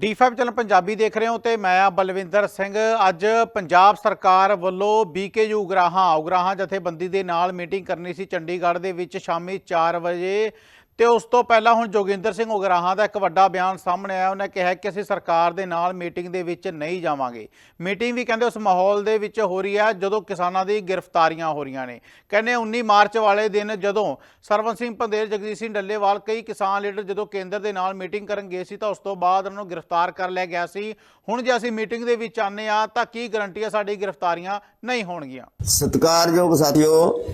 D5 channel Punjabi ਦੇਖ ਰਹੇ ਹੋ ਤੇ ਮੈਂ ਆ ਬਲਵਿੰਦਰ ਸਿੰਘ। ਅੱਜ ਪੰਜਾਬ ਸਰਕਾਰ ਵੱਲੋਂ ਬੀਕੇਯੂ ਉਗਰਾਹਾਂ ਉਗਰਾਹਾਂ ਜਥੇਬੰਦੀ ਦੇ ਨਾਲ ਮੀਟਿੰਗ ਕਰਨੀ ਸੀ। ਚੰਡੀਗੜ੍ਹ ਦੇ ਵਿੱਚ ਸ਼ਾਮੀ 4 ਵਜੇ ਤੇ ਉਸ ਤੋਂ ਪਹਿਲਾਂ ਹੁਣ ਜੋਗਿੰਦਰ ਸਿੰਘ ਉਗਰਾਹਾਂ ਦਾ ਇੱਕ ਵੱਡਾ ਬਿਆਨ ਸਾਹਮਣੇ ਆਇਆ। ਉਹਨੇ ਕਿਹਾ ਕਿ ਅਸੀਂ ਸਰਕਾਰ ਦੇ ਨਾਲ ਮੀਟਿੰਗ ਦੇ ਵਿੱਚ ਨਹੀਂ ਜਾਵਾਂਗੇ। ਮੀਟਿੰਗ ਵੀ ਕਹਿੰਦੇ ਉਸ ਮਾਹੌਲ ਦੇ ਵਿੱਚ ਹੋ ਰਹੀ ਹੈ, ਜਦੋਂ ਕਿਸਾਨਾਂ ਦੀ ਗ੍ਰਿਫਤਾਰੀਆਂ ਹੋ ਰਹੀਆਂ ਨੇ। ਕਹਿੰਦੇ 19 ਮਾਰਚ ਵਾਲੇ ਦਿਨ ਜਦੋਂ ਸਰਵਨ ਸਿੰਘ ਪੰਦੇਰ ਜਗਜੀਤ ਸਿੰਘ ਡੱਲੇਵਾਲ, ਕਈ ਕਿਸਾਨ ਲੀਡਰ ਜਦੋਂ ਕੇਂਦਰ ਦੇ ਨਾਲ ਮੀਟਿੰਗ ਕਰਨ ਗਏ ਸੀ ਤਾਂ ਉਸ ਤੋਂ ਬਾਅਦ ਉਹਨਾਂ ਨੂੰ ਗ੍ਰਿਫਤਾਰ ਕਰ ਲਿਆ ਗਿਆ ਸੀ। ਹੁਣ ਜੇ ਅਸੀਂ ਮੀਟਿੰਗ ਦੇ ਵਿੱਚ ਆਨੇ ਆ ਤਾਂ ਕੀ ਗਰੰਟੀ ਹੈ ਸਾਡੀ ਗ੍ਰਿਫਤਾਰੀਆਂ ਨਹੀਂ ਹੋਣਗੀਆਂ? ਸਤਿਕਾਰਯੋਗ ਸਾਥੀਓ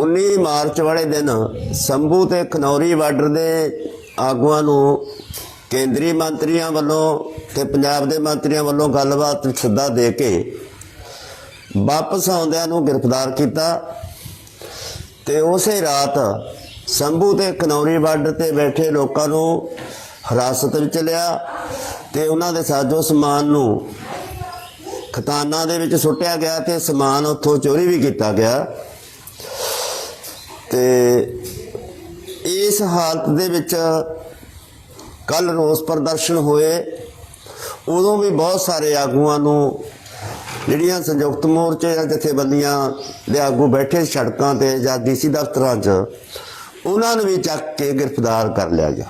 19 ਮਾਰਚ ਵਾਲੇ ਦਿਨ ਸੰਭੂ ਤੇ ਖਨੌਰੀ ਬਾਰਡਰ ਦੇ ਆਗੂਆਂ ਨੂੰ ਕੇਂਦਰੀ ਮੰਤਰੀਆਂ ਵੱਲੋਂ ਤੇ ਪੰਜਾਬ ਦੇ ਮੰਤਰੀਆਂ ਵੱਲੋਂ ਗੱਲਬਾਤ ਸੱਦਾ ਦੇ ਕੇ ਵਾਪਸ ਆਉਂਦਿਆਂ ਨੂੰ ਗ੍ਰਿਫਤਾਰ ਕੀਤਾ ਤੇ ਉਸੇ ਰਾਤ ਸੰਭੂ ਤੇ ਖਨੌਰੀ ਬਾਰਡਰ ਤੇ ਬੈਠੇ ਲੋਕਾਂ ਨੂੰ ਹਿਰਾਸਤ ਵਿੱਚ ਲਿਆ ਤੇ ਉਹਨਾਂ ਦੇ ਸਾਜੋ ਸਮਾਨ ਨੂੰ ਖਤਾਨਾਂ ਦੇ ਵਿੱਚ ਸੁੱਟਿਆ ਗਿਆ ਤੇ ਸਮਾਨ ਉੱਥੋਂ ਚੋਰੀ ਵੀ ਕੀਤਾ ਗਿਆ। ਤੇ ਇਸ ਹਾਲਤ ਦੇ ਵਿੱਚ ਕੱਲ ਰੋਸ ਪ੍ਰਦਰਸ਼ਨ ਹੋਏ। ਉਦੋਂ ਵੀ ਬਹੁਤ ਸਾਰੇ ਆਗੂਆਂ ਨੂੰ, ਜਿਹੜੀਆਂ ਸੰਯੁਕਤ ਮੋਰਚੇ ਜਾਂ ਜਥੇਬੰਦੀਆਂ ਦੇ ਆਗੂ ਬੈਠੇ ਸੜਕਾਂ ਤੇ ਜਾਂ ਡੀਸੀ ਦਫ਼ਤਰਾਂ 'ਚ, ਉਹਨਾਂ ਨੂੰ ਵੀ ਚੱਕ ਕੇ ਗ੍ਰਿਫਤਾਰ ਕਰ ਲਿਆ ਗਿਆ।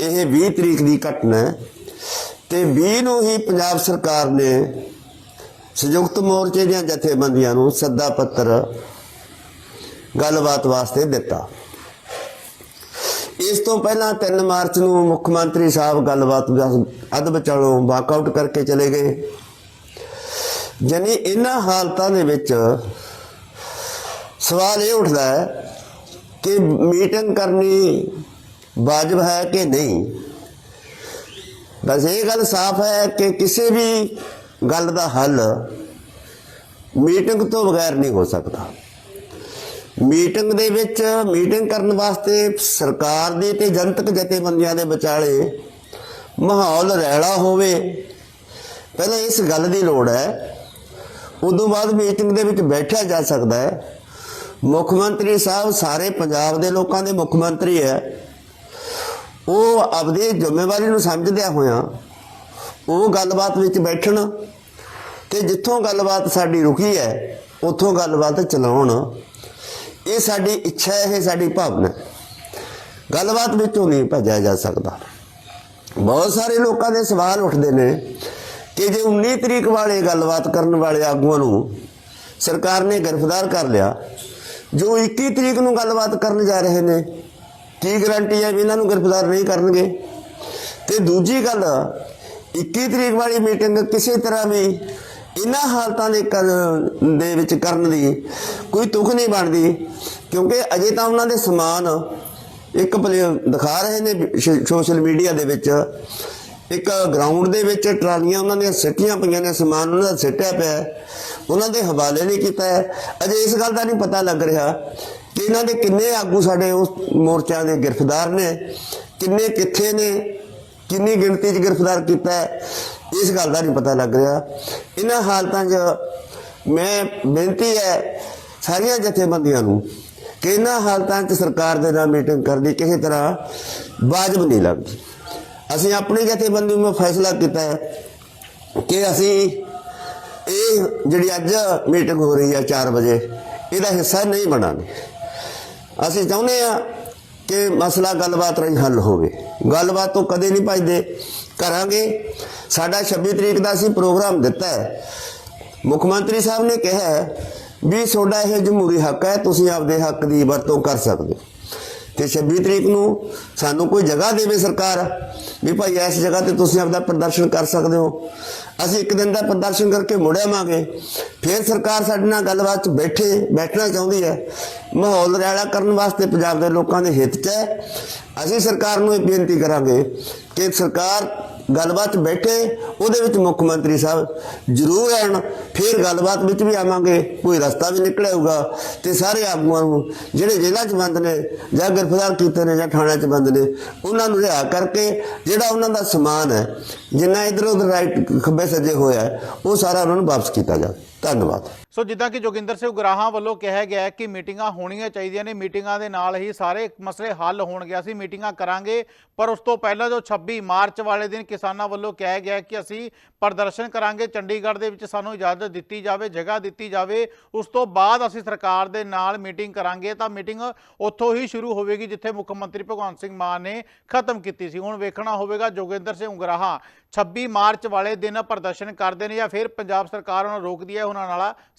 ਇਹ 20 ਤਰੀਕ ਦੀ ਘਟਨਾ ਹੈ ਤੇ 20 ਨੂੰ ਹੀ ਪੰਜਾਬ ਸਰਕਾਰ ਨੇ ਸੰਯੁਕਤ ਮੋਰਚੇ ਦੀਆਂ ਜਥੇਬੰਦੀਆਂ ਨੂੰ ਸੱਦਾ ਪੱਤਰ ਗੱਲਬਾਤ ਵਾਸਤੇ ਦਿੱਤਾ। ਇਸ ਤੋਂ ਪਹਿਲਾਂ 3 ਮਾਰਚ ਨੂੰ ਮੁੱਖ ਮੰਤਰੀ ਸਾਹਿਬ ਗੱਲਬਾਤ ਅੱਧ ਵਿਚਾਲੋਂ ਵਾਕਆਊਟ ਕਰਕੇ ਚਲੇ ਗਏ। ਜਾਨੀ ਇਹਨਾਂ ਹਾਲਤਾਂ ਦੇ ਵਿੱਚ ਸਵਾਲ ਇਹ ਉੱਠਦਾ ਹੈ ਕਿ ਮੀਟਿੰਗ ਕਰਨੀ ਵਾਜਬ ਹੈ ਕਿ ਨਹੀਂ? ਬਸ ਇਹ ਗੱਲ ਸਾਫ਼ ਹੈ ਕਿ ਕਿਸੇ ਵੀ ਗੱਲ ਦਾ ਹੱਲ ਮੀਟਿੰਗ ਤੋਂ ਬਗੈਰ ਨਹੀਂ ਹੋ ਸਕਦਾ। ਮੀਟਿੰਗ ਦੇ ਵਿੱਚ, ਮੀਟਿੰਗ ਕਰਨ ਵਾਸਤੇ ਸਰਕਾਰ ਦੇ ਤੇ ਜਨਤਕ ਜਥੇਬੰਦੀਆਂ ਦੇ ਵਿਚਾਲੇ ਮਾਹੌਲ ਰਹਿਲਾ ਹੋਵੇ, ਪਹਿਲਾਂ ਇਸ ਗੱਲ ਦੀ ਲੋੜ ਹੈ। ਉਦੋਂ ਬਾਅਦ ਮੀਟਿੰਗ ਦੇ ਵਿੱਚ ਬੈਠਿਆ ਜਾ ਸਕਦਾ ਹੈ। ਮੁੱਖ ਮੰਤਰੀ ਸਾਹਿਬ ਸਾਰੇ ਪੰਜਾਬ ਦੇ ਲੋਕਾਂ ਦੇ ਮੁੱਖ ਮੰਤਰੀ ਹੈ। ਉਹ ਆਪਣੀ ਜ਼ਿੰਮੇਵਾਰੀ ਨੂੰ ਸਮਝਦਿਆਂ ਹੋਇਆਂ ਉਹ ਗੱਲਬਾਤ ਵਿੱਚ ਬੈਠਣ ਤੇ ਜਿੱਥੋਂ ਗੱਲਬਾਤ ਸਾਡੀ ਰੁਕੀ ਹੈ, ਉੱਥੋਂ ਗੱਲਬਾਤ ਚਲਾਉਣ। ਇਹ ਸਾਡੀ ਇੱਛਾ ਹੈ, ਇਹ ਸਾਡੀ ਭਾਵਨਾ ਗੱਲਬਾਤ ਵਿੱਚੋਂ ਨਹੀਂ ਭੱਜਿਆ ਜਾ ਸਕਦਾ। ਬਹੁਤ ਸਾਰੇ ਲੋਕਾਂ ਦੇ ਸਵਾਲ ਉੱਠਦੇ ਨੇ ਕਿ ਜੇ 19 ਤਰੀਕ ਵਾਲੇ ਗੱਲਬਾਤ ਕਰਨ ਵਾਲੇ ਆਗੂਆਂ ਨੂੰ ਸਰਕਾਰ ਨੇ ਗ੍ਰਿਫਤਾਰ ਕਰ ਲਿਆ, ਜੋ 21 ਤਰੀਕ ਨੂੰ ਗੱਲਬਾਤ ਕਰਨ ਜਾ ਰਹੇ ਨੇ, ਕੀ ਗਾਰੰਟੀ ਹੈ ਵੀ ਇਹਨਾਂ ਨੂੰ ਗ੍ਰਿਫਤਾਰ ਨਹੀਂ ਕਰਨਗੇ? ਤੇ ਦੂਜੀ ਗੱਲ 21 ਤਰੀਕ ਵਾਲੀ ਮੀਟਿੰਗ ਕਿਸੇ ਤਰ੍ਹਾਂ ਵੀ ਇਹਨਾਂ ਹਾਲਤਾਂ ਦੇ ਕਰ- ਦੇ ਵਿੱਚ ਕਰਨ ਦੀ ਕੋਈ ਤੁਖ ਨਹੀਂ ਬਣਦੀ, ਕਿਉਂਕਿ ਅਜੇ ਤਾਂ ਉਹਨਾਂ ਦੇ ਸਮਾਨ ਇੱਕ ਪਲੇ- ਦਿਖਾ ਰਹੇ ਨੇ ਸੋਸ਼ਲ ਮੀਡੀਆ ਦੇ ਵਿੱਚ। ਇੱਕ ਗਰਾਊਂਡ ਦੇ ਵਿੱਚ ਟਰਾਲੀਆਂ ਉਹਨਾਂ ਦੀਆਂ ਸਿੱਟੀਆਂ ਪਈਆਂ ਨੇ, ਸਮਾਨ ਉਹਨਾਂ ਦਾ ਸਿੱਟਿਆ ਪਿਆ ਉਹਨਾਂ ਦੇ ਹਵਾਲੇ ਨਹੀਂ ਕੀਤਾ ਹੈ। ਅਜੇ ਇਸ ਗੱਲ ਦਾ ਨਹੀਂ ਪਤਾ ਲੱਗ ਰਿਹਾ ਕਿ ਇਹਨਾਂ ਦੇ ਕਿੰਨੇ ਆਗੂ ਸਾਡੇ ਉਸ ਮੋਰਚਾ ਦੇ ਗ੍ਰਿਫਤਾਰ ਨੇ, ਕਿੰਨੇ ਕਿੱਥੇ ਨੇ, ਕਿੰਨੀ ਗਿਣਤੀ 'ਚ ਗ੍ਰਿਫਤਾਰ ਕੀਤਾ ਇਸ ਗੱਲ ਦਾ ਨਹੀਂ ਪਤਾ ਲੱਗ ਰਿਹਾ। ਇਹਨਾਂ ਹਾਲਤਾਂ 'ਚ ਮੈਂ ਬੇਨਤੀ ਹੈ ਸਾਰੀਆਂ ਜਥੇਬੰਦੀਆਂ ਨੂੰ ਕਿ ਇਹਨਾਂ ਹਾਲਤਾਂ 'ਚ ਸਰਕਾਰ ਦੇ ਨਾਲ ਮੀਟਿੰਗ ਕਰਨੀ ਕਿਸੇ ਤਰ੍ਹਾਂ ਵਾਜਬ ਨਹੀਂ ਲੱਗਦੀ। ਅਸੀਂ ਆਪਣੀ ਜਥੇਬੰਦੀ ਨੂੰ ਫੈਸਲਾ ਕੀਤਾ ਹੈ ਕਿ ਅਸੀਂ ਇਹ ਜਿਹੜੀ ਅੱਜ ਮੀਟਿੰਗ ਹੋ ਰਹੀ ਹੈ 4 ਵਜੇ, ਇਹਦਾ ਹਿੱਸਾ ਨਹੀਂ ਬਣਾਂਗੇ। ਅਸੀਂ ਚਾਹੁੰਦੇ ਆ ਕਿ ਮਸਲਾ ਗੱਲਬਾਤ ਰਾਹੀਂ ਹੱਲ ਹੋਵੇ। ਗੱਲਬਾਤ ਤੋਂ ਕਦੇ ਨਹੀਂ ਭਜਦੇ। ਕਰਾਂਗੇ। ਸਾਡਾ 26 ਤਰੀਕ ਦਾ ਅਸੀਂ ਪ੍ਰੋਗਰਾਮ ਦਿੱਤਾ ਹੈ। ਮੁੱਖ ਮੰਤਰੀ ਸਾਹਿਬ ਨੇ ਕਿਹਾ ਵੀ ਤੁਹਾਡਾ ਇਹ ਜਮਹੂਰੀ ਹੱਕ ਹੈ, ਤੁਸੀਂ ਆਪਦੇ ਹੱਕ ਦੀ ਵਰਤੋਂ ਕਰ ਸਕਦੇ ਹੋ। ਤੇ 26 ਤਰੀਕ ਨੂੰ ਸਾਨੂੰ ਕੋਈ ਜਗ੍ਹਾ ਦੇਵੇ ਸਰਕਾਰ ਵੀ ਭਾਈ ਇਸ ਜਗ੍ਹਾ ਤੇ ਤੁਸੀਂ ਆਪਦਾ ਪ੍ਰਦਰਸ਼ਨ ਕਰ ਸਕਦੇ ਹੋ। ਅਸੀਂ ਇੱਕ ਦਿਨ ਦਾ ਪ੍ਰਦਰਸ਼ਨ ਕਰਕੇ ਮੁੜਿਆਵਾਂਗੇ ਫਿਰ ਸਰਕਾਰ ਸਾਡੇ ਨਾਲ ਗੱਲਬਾਤ 'ਚ ਬੈਠੇ, ਬੈਠਣਾ ਚਾਹੁੰਦੀ ਹੈ। ਮਾਹੌਲ ਰਿਆਲਾ ਕਰਨ ਵਾਸਤੇ ਪੰਜਾਬ ਦੇ ਲੋਕਾਂ ਦੇ ਹਿੱਤ 'ਚ ਹੈ। ਅਸੀਂ ਸਰਕਾਰ ਨੂੰ ਇਹ ਬੇਨਤੀ ਕਰਾਂਗੇ ਕਿ ਸਰਕਾਰ ਗੱਲਬਾਤ 'ਚ ਬੈਠੇ, ਉਹਦੇ ਵਿੱਚ ਮੁੱਖ ਮੰਤਰੀ ਸਾਹਿਬ ਜ਼ਰੂਰ ਆਣ ਫਿਰ ਗੱਲਬਾਤ ਵਿੱਚ ਵੀ ਆਵਾਂਗੇ, ਕੋਈ ਰਸਤਾ ਵੀ ਨਿਕਲੇਗਾ ਤੇ ਸਾਰੇ ਆਗੂਆਂ ਨੂੰ, ਜਿਹੜੇ ਜੇਲ੍ਹਾਂ 'ਚ ਬੰਦ ਨੇ, ਜਾਂ ਗ੍ਰਿਫਤਾਰ ਕੀਤੇ ਨੇ, ਜਾਂ ਥਾਣਿਆਂ 'ਚ ਬੰਦ ਨੇ, ਉਹਨਾਂ ਨੂੰ ਰਿਹਾ ਕਰਕੇ, ਜਿਹੜਾ ਉਹਨਾਂ ਦਾ ਸਮਾਨ ਹੈ, ਜਿੰਨਾ ਇਧਰ ਉਧਰ ਰਾਈਟ ਖੱਬੇ ਸੱਜੇ ਹੋਇਆ ਉਹ ਸਾਰਾ ਉਹਨਾਂ ਨੂੰ ਵਾਪਸ ਕੀਤਾ ਜਾਵੇ। ਧੰਨਵਾਦ। ਸੋ ਜਿੱਦਾਂ ਕਿ ਜੋਗਿੰਦਰ ਸਿੰਘ ਉਗਰਾਹਾਂ ਵੱਲੋਂ ਕਿਹਾ ਗਿਆ ਕਿ ਮੀਟਿੰਗਾਂ ਹੋਣੀਆਂ ਚਾਹੀਦੀਆਂ ਨੇ। ਮੀਟਿੰਗਾਂ ਦੇ ਨਾਲ ਹੀ ਸਾਰੇ ਮਸਲੇ ਹੱਲ ਹੋਣਗੇ ਅਸੀਂ ਮੀਟਿੰਗਾਂ ਕਰਾਂਗੇ, ਪਰ ਉਸ ਤੋਂ ਪਹਿਲਾਂ ਜੋ 26 ਮਾਰਚ ਵਾਲੇ ਦਿਨ ਕਿਸਾਨਾਂ ਵੱਲੋਂ ਕਿਹਾ ਗਿਆ ਕਿ ਅਸੀਂ ਪ੍ਰਦਰਸ਼ਨ ਕਰਾਂਗੇ। ਚੰਡੀਗੜ੍ਹ ਦੇ ਵਿੱਚ ਸਾਨੂੰ ਇਜਾਜ਼ਤ ਦਿੱਤੀ ਜਾਵੇ, ਜਗ੍ਹਾ ਦਿੱਤੀ ਜਾਵੇ। ਉਸ ਤੋਂ ਬਾਅਦ ਅਸੀਂ ਸਰਕਾਰ ਦੇ ਨਾਲ ਮੀਟਿੰਗ ਕਰਾਂਗੇ। ਤਾਂ ਮੀਟਿੰਗ ਉੱਥੋਂ ਹੀ ਸ਼ੁਰੂ ਹੋਵੇਗੀ, ਜਿੱਥੇ ਮੁੱਖ ਮੰਤਰੀ ਭਗਵੰਤ ਸਿੰਘ ਮਾਨ ਨੇ ਖਤਮ ਕੀਤੀ ਸੀ। ਹੁਣ ਵੇਖਣਾ ਹੋਵੇਗਾ ਜੋਗਿੰਦਰ ਸਿੰਘ ਉਗਰਾਹਾਂ 26 ਮਾਰਚ ਵਾਲੇ ਦਿਨ ਪ੍ਰਦਰਸ਼ਨ ਕਰਦੇ ਨੇ ਜਾਂ ਫਿਰ ਪੰਜਾਬ ਸਰਕਾਰ ਉਹਨਾਂ ਰੋਕਦੀ ਹੈ, ਉਹਨਾਂ ਨਾਲ